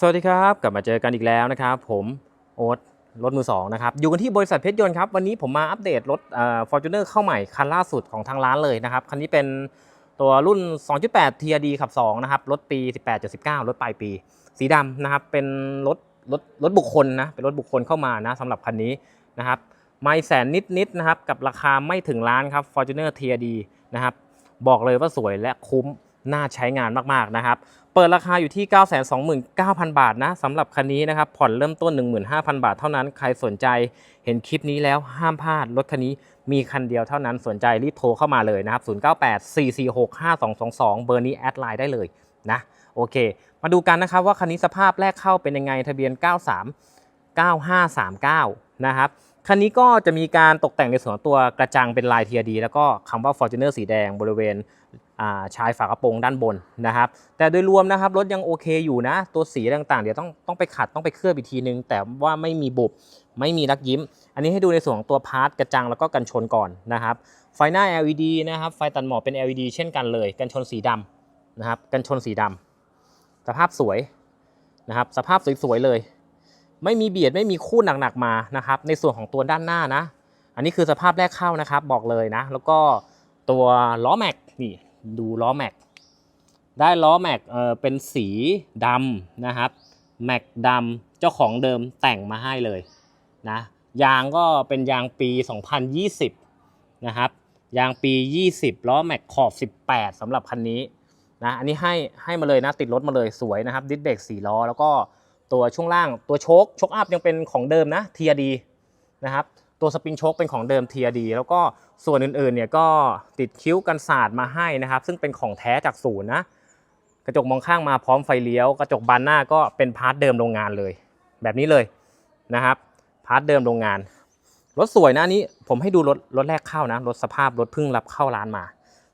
สวัสดีครับกลับมาเจอกันอีกแล้วนะครับผมโอ๊ตรถมือสองนะครับอยู่กันที่บริษัทเพชรยนต์ครับวันนี้ผมมาอัปเดตรถฟอร์จูเนอร์เข้าใหม่คันล่าสุดของทางร้านเลยนะครับคันนี้เป็นตัวรุ่น 2.8 TRD ขับ2นะครับรถปี 18.19 รถปลายปี สีดำนะครับเป็นรถรถรถบุคคลนะเป็นรถบุคคลเข้ามานะสำหรับคันนี้นะครับไม่แสนนิดๆนะครับกับราคาไม่ถึงล้านครับ Fortuner TRD นะครับบอกเลยว่าสวยและคุ้ม น่าใช้งานมากๆนะครับ เปิดราคาอยู่ที่ 929,000 บาทนะสำหรับคันนี้นะครับผ่อนเริ่มต้น 15,000 บาทเท่านั้น ใครสนใจเห็นคลิปนี้แล้วห้ามพลาดรถคันนี้มีคันเดียวเท่านั้นสนใจรีบโทรเข้ามาเลยนะครับ 0984465222 เบอร์นี้แอดไลน์ได้เลยนะโอเค มาดูกันนะครับว่าคันนี้สภาพแรกเข้าเป็นยังไงทะเบียน 93 9539 นะครับคันนี้ก็จะมีการตกแต่งในส่วนตัวกระจังเป็นลาย TRD แล้วก็คำว่า Fortuner สีแดงบริเวณ ชายฝากระโปรงด้านบนนะครับ แต่โดยรวมนะครับรถยังโอเคอยู่นะ ตัวสีต่างๆ เดี๋ยวต้องต้องไปขัดต้องไปเคลือบอีกทีนึง แต่ว่าไม่มีบุบไม่มีรักยิ้ม อันนี้ให้ดูในส่วนของตัวพาร์ทกระจังแล้วก็กันชนก่อนนะครับ ไฟหน้า LED นะครับ ไฟตัดหมอกเป็น LED เช่นกันเลย กันชนสีดำนะครับ กันชนสีดำสภาพสวยนะครับ สภาพสวยๆเลย ไม่มีเบียดไม่มีคู่หนักๆมานะครับ ในส่วนของตัวด้านหน้านะ อันนี้คือสภาพแรกเข้านะครับ บอกเลยนะ แล้วก็ตัวล้อแม็กนี่ ดูล้อแม็กได้ล้อแม็กเออเป็นสีดำนะครับแม็กดำเจ้าของเดิมแต่งมาให้เลยนะยางก็เป็นยางปี 2020 นะครับ ยางปี 20 ล้อแม็กขอบ 18สำหรับคันนี้นะอันนี้ให้ให้มาเลยนะติดรถมาเลยสวยนะครับ ดิสเบรก4ล้อ แล้วก็ตัวช่วงล่างตัวโชคโชคอัพยังเป็นของเดิมนะ TRD นะครับตัวสปริงโชคเป็นของเดิม TRD แล้วก็ ส่วนอื่นๆเนี่ยก็ติดคิ้วกันศาสตร์มาให้นะครับ ซึ่งเป็นของแท้จากศูนย์นะกระจกมองข้างมาพร้อมไฟเลี้ยว กระจกบานหน้าก็เป็นพาร์ทเดิมโรงงานเลย แบบนี้เลยนะครับพาร์ทเดิมโรงงานรถสวยนะนี้ผมให้ดูรถรถแรกเข้านะรถสภาพรถเพิ่งรับเข้าร้านมา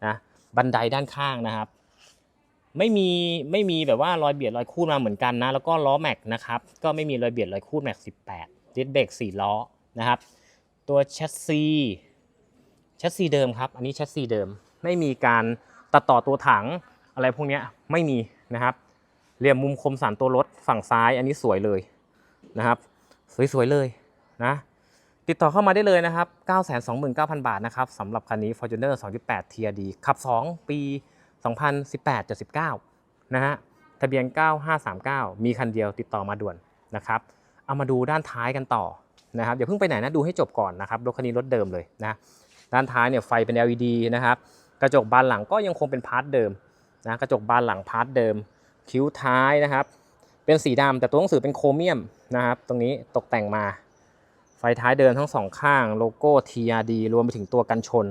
นะบันไดด้านข้างนะครับ ไม่มีไม่มีแบบว่ารอยเบียดรอยคูดมาเหมือนกันนะ แล้วก็ล้อแม็กนะครับก็ไม่มีรอยเบียดรอยคูดแม็ก18ดิสเบรก4ล้อนะครับ ตัวแชสซี ชสซีเดิมครับ อันนี้แชสซีเดิม ไม่มีการตัดต่อตัวถังอะไรพวกนี้ไม่มีนะครับ เหลี่ยมมุมคมสันตัวรถฝั่งซ้าย อันนี้สวยเลยนะครับ สวยๆเลยนะติดต่อเข้ามาได้เลยนะครับ 929,000 บาทนะครับสำหรับคันนี้ Fortuner 2.8 TRD ขับ 2 ปี 2018-19 นะฮะ ทะเบียน 9539 มีคันเดียวติดต่อมาด่วนนะครับ เอามาดูด้านท้ายกันต่อนะครับอย่าเพิ่งไปไหนนะ ดูให้จบก่อนนะครับ รถคันนี้รถเดิมเลยนะ ด้านท้ายเนี่ยไฟเป็น LED นะครับ กระจกบานหลังก็ยังคงเป็นพาร์ทเดิมนะกระจกบานหลังพาร์ทเดิม คิ้วท้ายนะครับ เป็นสีดำแต่ตัวหนังสือเป็นโครเมียมนะครับ ตรงนี้ตกแต่งมา ไฟท้ายเดินทั้งสองข้างโลโก้ TRD รวมไปถึงตัวกันชน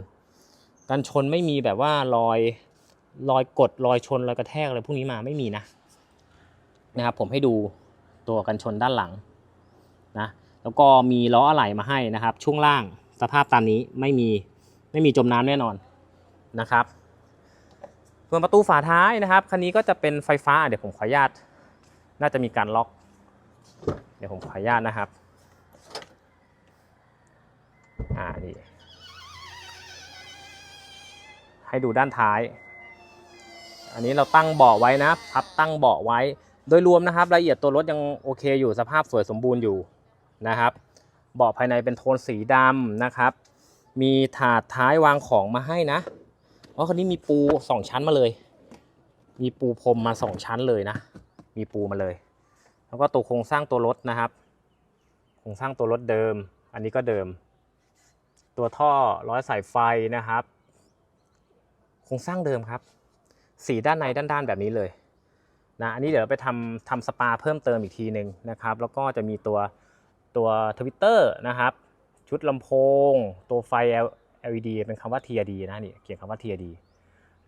กันชนไม่มีแบบว่ารอยรอยกดรอยชนรอยกระแทกอะไรพวกนี้มาไม่มีนะนะครับผมให้ดูตัวกันชนด้านหลังนะแล้วก็มีล้ออะไหล่มาให้นะครับ ช่วงล่างสภาพตามนี้ไม่มี ไม่มีจมน้ำแน่นอนนะครับ ส่วนประตูฝาท้ายนะครับคันนี้ก็จะเป็นไฟฟ้าเดี๋ยวผมขออนุญาต น่าจะมีการล็อก เดี๋ยวผมขออนุญาตนะครับอ่านี่ให้ดูด้านท้าย อันนี้เราตั้งเบาะไว้นะพับตั้งเบาะไว้ โดยรวมนะครับรายละเอียดตัวรถยังโอเคอยู่สภาพสวยสมบูรณ์อยู่นะครับ เบาะภายในเป็นโทนสีดำนะครับ มีถาดท้ายวางของมาให้นะเพราะคันนี้มีปู2ชั้นมาเลย มีปูพรมมา2ชั้นเลยนะ มีปูมาเลย แล้วก็ตัวโครงสร้างตัวรถนะครับ โครงสร้างตัวรถเดิม อันนี้ก็เดิม ตัวท่อร้อยสายไฟนะครับ โครงสร้างเดิมครับ สีด้านในด้านๆแบบนี้เลยนะอันนี้เดี๋ยวไปทำทำสปาเพิ่มเติมอีกทีหนึ่งนะครับ แล้วก็จะมีตัวตัวทวิตเตอร์นะครับ ชุดลำโพง ตัวไฟ LED เป็นคำว่า TRD นะนี่เขียนคำว่า TRD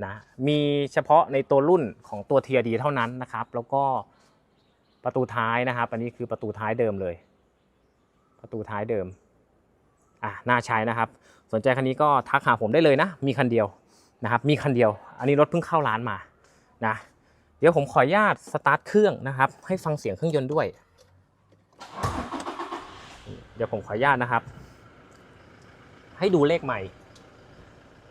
นะมีเฉพาะในตัวรุ่นของตัว TRD เท่านั้นนะครับ แล้วก็ประตูท้ายนะครับ อันนี้คือประตูท้ายเดิมเลย ประตูท้ายเดิมอะน่าใช้นะครับ สนใจคันนี้ก็ทักหาผมได้เลยนะ มีคันเดียวนะครับ มีคันเดียว อันนี้รถเพิ่งเข้าร้านมานะเดี๋ยวผมขออนุญาตสตาร์ทเครื่องนะครับ ให้ฟังเสียงเครื่องยนต์ด้วย เดี๋ยวผมขออนุญาตนะครับ ให้ดูเลขใหม่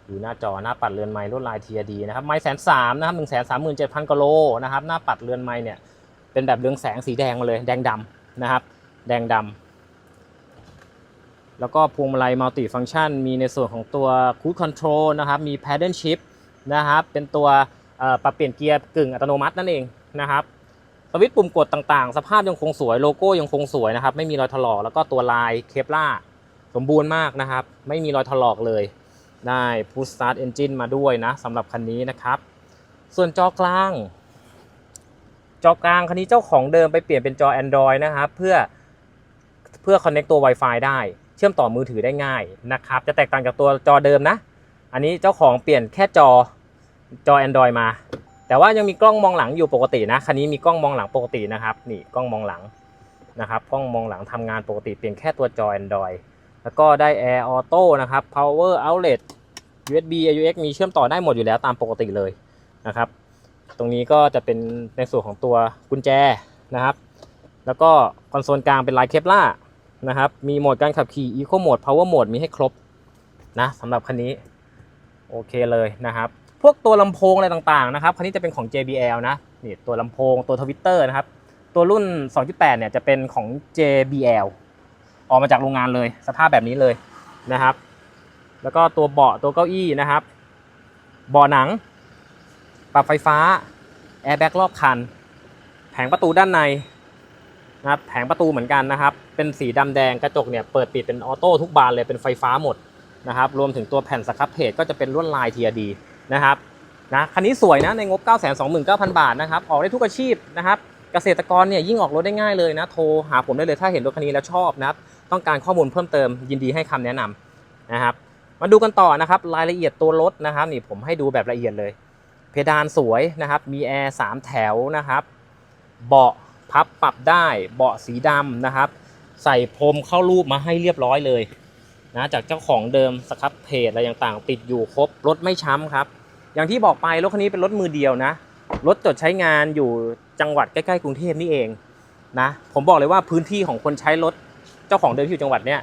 อยู่หน้าจอหน้าปัดเรือนไม้ลวดลาย TRD นะครับไม้แสนสามนะครับหนึ่งแสนสามหมื่นเจ็ดพันกโลนะครับหน้าปัดเรือนไม้เนี่ยเป็นแบบเรืองแสงสีแดงมาเลย แดงดำนะครับ แดงดำแล้วก็พวงมาลัยมัลติฟัง c t ชัน มีในส่วนของตัว Cruise Control นะครับ มี Paddle Shift นะครับเป็นตัวปรับเปลี่ยนเกียร์กึ่งอัตโนมัตินั่นเองนะครับสวิตช์ปุ่มกดต่างๆ สภาพยังคงสวยโลโก้ยังคงสวยนะครับ ไม่มีรอยถลอกแล้วก็ตัวลายเคปล่า สมบูรณ์มากนะครับ ไม่มีรอยถลอกเลย ได้ Push Start Engine มาด้วยนะสำหรับคันนี้นะครับ ส่วนจอกลาง จอกลางคันนี้เจ้าของเดิมไปเปลี่ยนเป็นจอ Android นะครับ เพื่อเพื่อ connect ตัว Wi-Fi ได้ เชื่อมต่อมือถือได้ง่ายนะครับ จะแตกต่างจากตัวจอเดิมนะ อันนี้เจ้าของเปลี่ยนแค่จอจอ Android มา แต่ว่ายังมีกล้องมองหลังอยู่ปกตินะ คันนี้มีกล้องมองหลังปกตินะครับ นี่กล้องมองหลังนะครับ กล้องมองหลังทำงานปกติเปลี่ยนแค่ตัวจอ Android แล้วก็ได้ Air Auto นะครับ Power Outlet USB AUX มีเชื่อมต่อได้หมดอยู่แล้วตามปกติเลยนะครับ ตรงนี้ก็จะเป็นในส่วนของตัวกุญแจนะครับ แล้วก็คอนโซลกลางเป็นลายเคปล่านะครับ มีโหมดการขับขี่ Eco Mode Power Mode มีให้ครบนะสำหรับคันนี้ โอเคเลยนะครับ พวกตัวลำโพงอะไรต่างๆนะครับ คันนี้จะเป็นของ JBL นะนี่ตัวลำโพงตัวทวิตเตอร์นะครับ ตัวรุ่น 2.8 เนี่ยจะเป็นของ JBL ออกมาจากโรงงานเลย สภาพแบบนี้เลยนะครับ แล้วก็ตัวเบาะตัวเก้าอี้นะครับเบาะหนัง ปรับไฟฟ้าแอร์แบ็กรอบคัน แผงประตูด้านในนะครับแผงประตูเหมือนกันนะครับ เป็นสีดำแดงกระจกเนี่ยเปิดปิดเป็นออโต้ทุกบานเลยเป็นไฟฟ้าหมดนะครับ รวมถึงตัวแผ่นสครับเพจก็จะเป็นลวดลาย TRD นะครับนะคันนี้สวยนะในงบ 929,000 บาทนะครับ ออกได้ทุกอาชีพนะครับ เกษตรกรเนี่ยยิ่งออกรถได้ง่ายเลยนะ โทรหาผมได้เลยถ้าเห็นรถคันนี้แล้วชอบนะครับ ต้องการข้อมูลเพิ่มเติมยินดีให้คำแนะนำนะครับ มาดูกันต่อนะครับรายละเอียดตัวรถนะครับนี่ผมให้ดูแบบละเอียดเลย เพดานสวยนะครับ มีแอร์สามแถวนะครับเบาะพับปรับได้เบาะสีดำนะครับ ใส่พรมเข้ารูปมาให้เรียบร้อยเลยนะจากเจ้าของเดิมสครับเพจอะไรต่างๆ ติดอยู่ครบรถไม่ช้ำครับ อย่างที่บอกไปรถคันนี้เป็นรถมือเดียวนะรถจดใช้งานอยู่จังหวัดใกล้ๆกรุงเทพนี่เองนะผมบอกเลยว่าพื้นที่ของคนใช้รถ จ้าของเดิมที่อยู่จังหวัดเนี้ย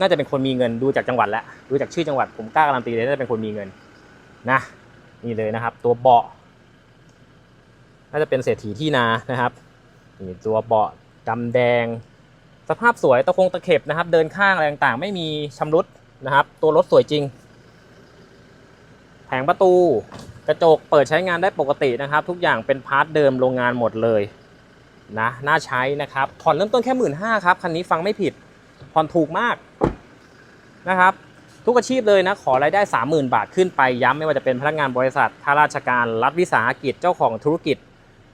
น่าจะเป็นคนมีเงินดูจากจังหวัดแล้วดูจากชื่อจังหวัดผมกล้าการันตีเลยน่าจะเป็นคนมีเงินนะนี่เลยนะครับ ตัวเบาะน่าจะเป็นเศรษฐีที่นานะครับนี่ตัวเบาะดำแดง สภาพสวยตะคงตะเข็บนะครับ เดินข้างอะไรต่างๆ ไม่มีชำรุดนะครับ ตัวรถสวยจริง แผงประตูกระจกเปิดใช้งานได้ปกตินะครับ ทุกอย่างเป็นพาร์ทเดิมโรงงานหมดเลยนะน่าใช้นะครับผ่อนเริ่มต้นแค่หมื่นห้าครับ คันนี้ฟังไม่ผิด ผ่อนถูกมากนะครับ ทุกอาชีพเลยนะ ขอรายได้ 30,000 บาทขึ้นไปย้ำไม่ว่าจะเป็นพนักงานบริษัทข้าราชการ รัฐวิสาหกิจเจ้าของธุรกิจ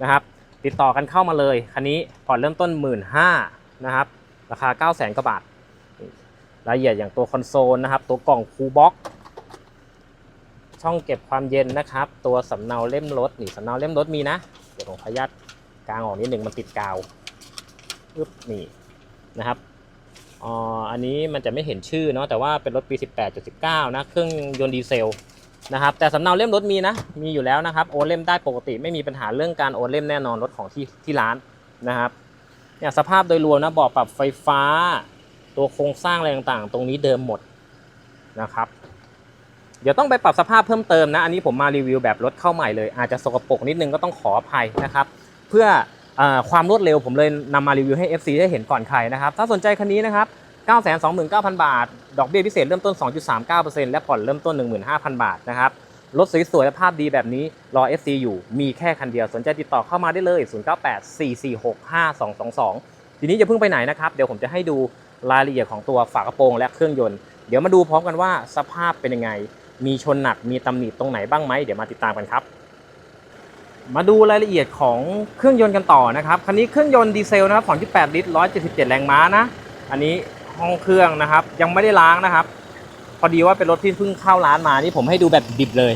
นะครับ ติดต่อกันเข้ามาเลยคันนี้ผ่อนเริ่มต้น 1 5ื่นนะครับ ราคา 9 0 0 0 0 0กว่าบาทรายละเอียดอย่างตัวคอนโซลนะครับ ตัวกล่องคูบ็อกช่องเก็บความเย็นนะครับ ตัวสำเนาเล่มรถนี่สำเนาเล่มรถมีนะ เดี๋ยวผมขออนุญาตกางออกนิดหนึ่งมันติดกาวปึ๊บนี่นะครับ อ๋ออันนี้มันจะไม่เห็นชื่อเนาะแต่ว่าเป็นรถปี 18.19 นะ เครื่องยนต์ดีเซลนะครับแต่สำเนาเล่มรถมีนะ มีอยู่แล้วนะครับโอนเล่มได้ปกติไม่มีปัญหาเรื่องการโอนเล่มแน่นอนรถของที่ที่ร้านนะครับเนี่ยสภาพโดยรวมนะบาะปรับไฟฟ้า ตัวโครงสร้างอะไรต่างๆ ตรงนี้เดิมหมดนะครับเดี๋ยวต้องไปปรับสภาพเพิ่มเติมนะ อันนี้ผมมารีวิวแบบรถเข้าใหม่เลย อาจจะสกปรกนิดนึงก็ต้องขออภัยนะครับ เพื่อ ความรวดเร็วผมเลยนำมารีวิวให้ FC ได้เห็นก่อนใครนะครับ ถ้าสนใจคันนี้นะครับ 929,000 บาท ดอกเบี้ยพิเศษเริ่มต้น 2.39%และผ่อนเริ่มต้น 15,000 บาทนะครับ รถสวยๆและภาพดีแบบนี้รอ FC อยู่มีแค่คันเดียว สนใจติดต่อเข้ามาได้เลย 0984465222 ทีนี้อย่าเพิ่งไปไหนนะครับ เดี๋ยวผมจะให้ดูรายละเอียดของตัวฝากระโปรงและเครื่องยนต์ เดี๋ยวมาดูพร้อมกันว่าสภาพเป็นยังไง มีชนหนัก มีตำหนิตรงไหนบ้างไหม เดี๋ยวมาติดตามกันครับ มาดูรายละเอียดของเครื่องยนต์กันต่อนะครับคันนี้เครื่องยนต์ดีเซลนะครับของ28ลิตร 177 แรงม้านะ อันนี้ห้องเครื่องนะครับ ยังไม่ได้ล้างนะครับ พอดีว่าเป็นรถที่เพิ่งเข้าร้านมานี่ผมให้ดูแบบดิบเลย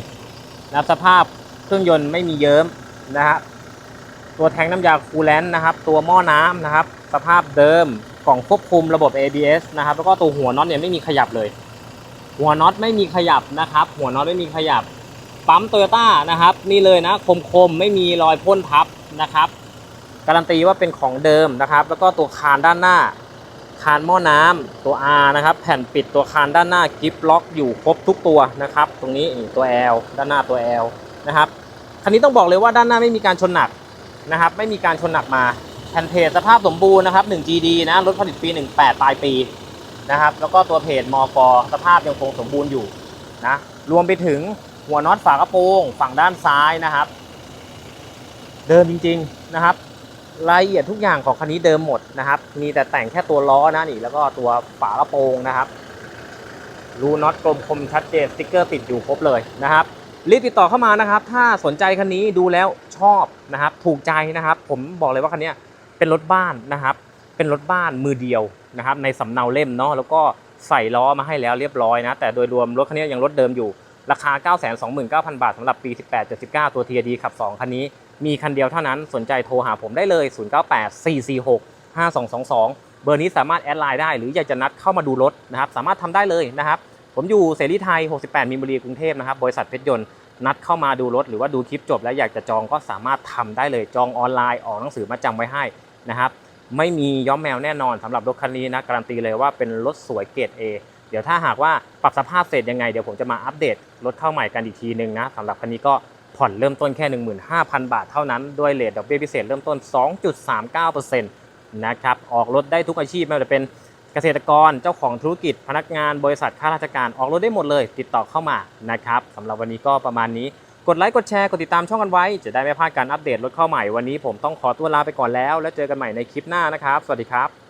นะครับสภาพเครื่องยนต์ไม่มีเยิ้มนะฮะตัวแทงน้ำยาคูลแลนต์นะครับ ตัวหม้อน้ำนะครับ สภาพเดิมกล่องควบคุมระบบ ABS นะครับ แล้วก็ตัวหัวน็อตเนี่ยไม่มีขยับเลย หัวน็อตไม่มีขยับนะครับ หัวน็อตไม่มีขยับ ปั๊มโตโยต้านะครับ นี่เลยนะคมๆไม่มีรอยพ่นทับนะครับ การันตีว่าเป็นของเดิมนะครับ แล้วก็ตัวคานด้านหน้า คานหม้อน้ำตัว R นะครับ แผ่นปิดตัวคานด้านหน้ากิฟล็อกอยู่ครบทุกตัวนะครับ ตรงนี้ตัว L ด้านหน้าตัว L นะครับคันนี้ต้องบอกเลยว่าด้านหน้าไม่มีการชนหนักนะครับ ไม่มีการชนหนักมาแผ่นเพจสภาพสมบูรณ์นะครับ 1GD นะรถผลิตปี 18 ปลายปีนะครับ แล้วก็ตัวเพจมอกสภาพยังคงสมบูรณ์อยู่นะ รวมไปถึง หัวน็อตฝากระโปรงฝั่งด้านซ้ายนะครับ เดิมจริง ๆนะครับ รายละเอียดทุกอย่างของคันนี้เดิมหมดนะครับ มีแต่แต่งแค่ตัวล้อนะนี่แล้วก็ตัวฝากระโปรงนะครับรูน็อตกลมคมชัดเจนสติ๊กเกอร์ติดอยู่ครบเลยนะครับรีบติดต่อเข้ามานะครับ ถ้าสนใจคันนี้ดูแล้วชอบนะครับ ถูกใจนะครับ ผมบอกเลยว่าคันนี้เป็นรถบ้านนะครับ เป็นรถบ้านมือเดียวนะครับ ในสำเนาเล่มเนาะแล้วก็ใส่ล้อมาให้แล้วเรียบร้อยนะ แต่โดยรวมรถคันนี้ยังรถเดิมอยู่ ราคา 929,000 บาทสำหรับปี 18 79 ตัว TRD ขับ 2 คันนี้ มีคันเดียวเท่านั้น สนใจโทรหาผมได้เลย 098 446 5222 เบอร์นี้สามารถแอดไลน์ได้หรืออยากจะนัดเข้ามาดูรถนะครับ สามารถทำได้เลยนะครับ ผมอยู่เสรีไทย 68 มีนบุรีกรุงเทพนะครับ บริษัทเพชรยนต์ นัดเข้ามาดูรถ หรือว่าดูคลิปจบแล้วอยากจะจองก็สามารถทำได้เลย จองออนไลน์ออกหนังสือมาจำไว้ให้นะครับ ไม่มีย้อมแมวแน่นอนสำหรับรถคันนี้นะ การันตีเลยว่าเป็นรถสวยเกรด A เดี๋ยวถ้าหากว่าปรับสภาพเสร็จยังไงเดี๋ยวผมจะมาอัปเดตรถเข้าใหม่กันอีกทีหนึ่งนะสำหรับคันนี้ก็ผ่อนเริ่มต้นแค่ 15,000 บาทเท่านั้นด้วยเลทดอกเบี้ยพิเศษเริ่มต้น 2.39%นะครับออกรถได้ทุกอาชีพไม่ว่าจะเป็นเกษตรกรเจ้าของธุรกิจพนักงานบริษัทข้าราชการออกรถได้หมดเลย ติดต่อเข้ามานะครับสำหรับวันนี้ก็ประมาณนี้กดไลค์กดแชร์กดติดตามช่องกันไว้ จะได้ไม่พลาดการอัปเดตรถเข้าใหม่วันนี้ผมต้องขอตัวลาไปก่อนแล้ว แล้วเจอกันใหม่ในคลิปหน้านะครับ สวัสดีครับ